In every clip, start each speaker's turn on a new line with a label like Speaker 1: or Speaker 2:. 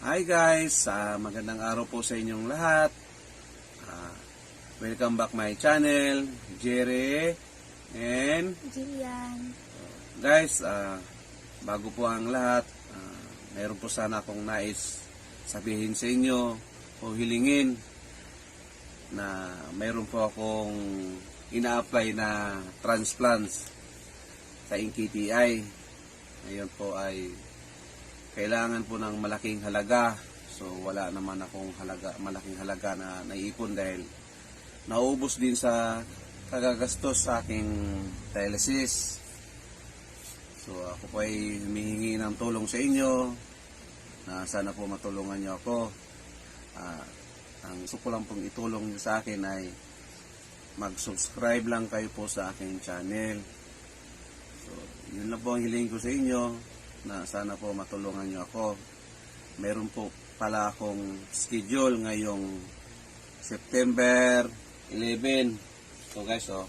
Speaker 1: Hi guys, ah, magandang araw po sa inyong lahat. Ah, welcome back my channel, Jerry. And
Speaker 2: Jillian.
Speaker 1: guys, ah, bago po ang lahat, ah, mayroon po sana akong nais sabihin sa inyo o hilingin na mayroon po akong ina-apply na transplants sa NKTI. Ngayon po ay kailangan po ng malaking halaga. So wala naman akong halaga, malaking halaga na naiipon dahil naubos din sa kagagastos sa aking dialysis. So ako po ay humihingi ng tulong sa inyo na sana po matulungan niyo ako. Ah, ang gusto ko lang pong itulong niyo sa akin ay mag-subscribe lang kayo po sa aking channel. So, yun lang po ang hiling ko sa inyo na sana po matulungan niyo ako. Meron po pala akong schedule ngayong September 11. So guys, oh.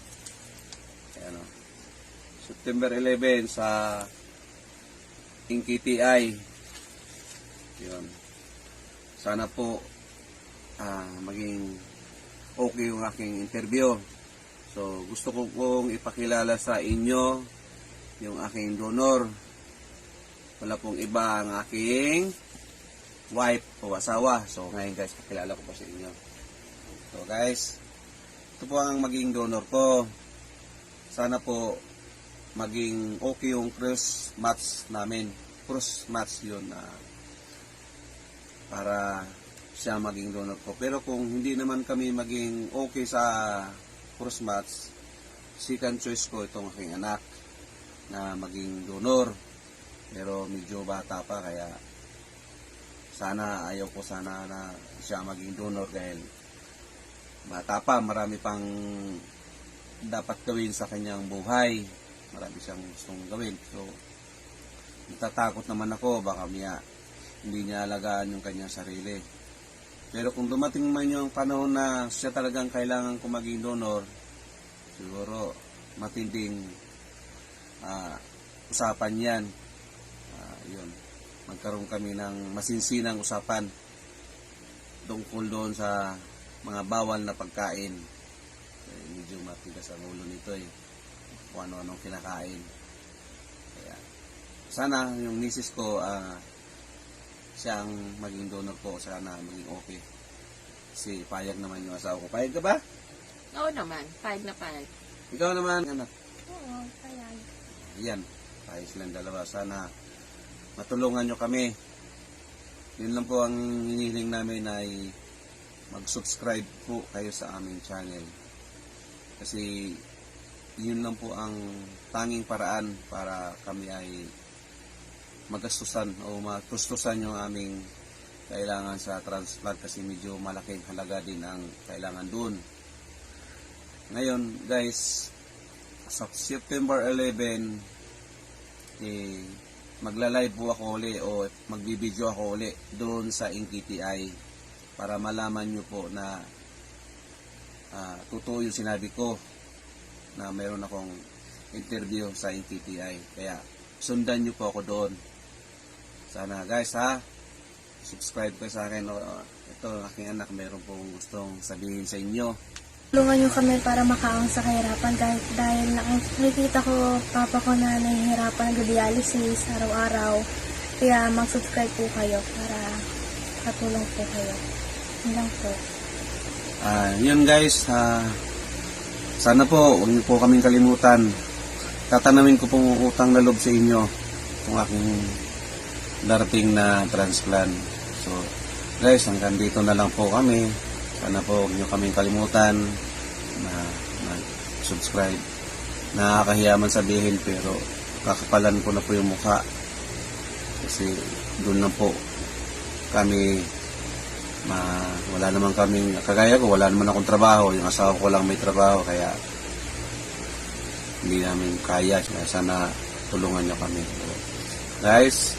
Speaker 1: Ayan, oh. September 11 sa NKTI. Yun. Sana po ah, maging okay yung aking interview. So, gusto ko pong ipakilala sa inyo yung aking donor. Wala pong iba ang aking wife o asawa. So, ngayon guys, pakilala ko po sa inyo. So, guys, ito po ang maging donor ko. Sana po maging okay yung cross match namin. Cross match yun na para siya maging donor ko. Pero kung hindi naman kami maging okay sa cross match, second choice ko itong aking anak na maging donor. Pero medyo bata pa kaya sana ayaw ko sana na siya maging donor dahil bata pa, marami pang dapat gawin sa kanyang buhay. Marami siyang gustong gawin. So, natatakot naman ako, baka miya, hindi niya alagaan yung kanyang sarili. Pero kung dumating man yung panahon na siya talagang kailangan ko maging donor, siguro matinding ah, usapan yan. Yun. Magkaroon kami ng masinsinang usapan tungkol doon sa mga bawal na pagkain. Eh, medyo matigas ang ulo nito eh. Kung ano-anong kinakain. Kaya, sana yung misis ko, ah, siya ang maging donor ko, sana maging okay. Kasi payag naman yung asawa ko. Payag ka ba?
Speaker 3: Oo naman, pahig na pahig.
Speaker 1: Ikaw naman, anak.
Speaker 2: Oo, kaya.
Speaker 1: Yan, tayo silang dalawa. Sana matulungan nyo kami. Yun lang po ang hinihiling namin ay mag-subscribe po kayo sa aming channel. Kasi yun lang po ang tanging paraan para kami ay magastusan o matustusan yung aming kailangan sa transplant kasi medyo malaking halaga din ang kailangan doon. Ngayon, guys, sa September 11, eh, magla-live po ako uli o magbibideo ako uli doon sa NKTI para malaman nyo po na ah, totoo yung sinabi ko na mayroon akong interview sa NKTI. Kaya sundan nyo po ako doon. Sana guys ha, subscribe kayo sa akin. Ito, aking anak, mayroon pong gustong sabihin sa inyo.
Speaker 2: Tulungan niyo kami para makaang sa kahirapan dahil, dahil nak- nakikita ko papa ko na nahihirapan nag-dialysis araw-araw. Kaya mag-subscribe po kayo para katulong po kayo. Yun lang po.
Speaker 1: Ah, yun guys, ah, sana po, huwag niyo po kaming kalimutan. Tatanamin ko pong utang na loob sa inyo kung aking darating na transplant. So, guys, hanggang dito na lang po kami. Sana po, huwag niyo kaming kalimutan na, na subscribe. Nakakahiya man sabihin pero kakapalan ko na po yung mukha. Kasi doon na po kami ma wala naman kaming kagaya ko wala naman akong trabaho yung asawa ko lang may trabaho kaya hindi namin kaya kaya sana tulungan niyo kami guys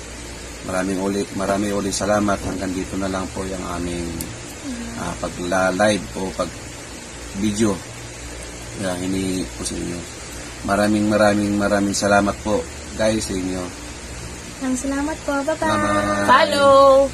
Speaker 1: maraming ulit maraming ulit salamat hanggang dito na lang po yung aming ah, pagla-live o pag video yan hini po sa inyo maraming maraming maraming salamat po guys sa inyo
Speaker 2: Maraming salamat po. Bye-bye.
Speaker 3: Follow!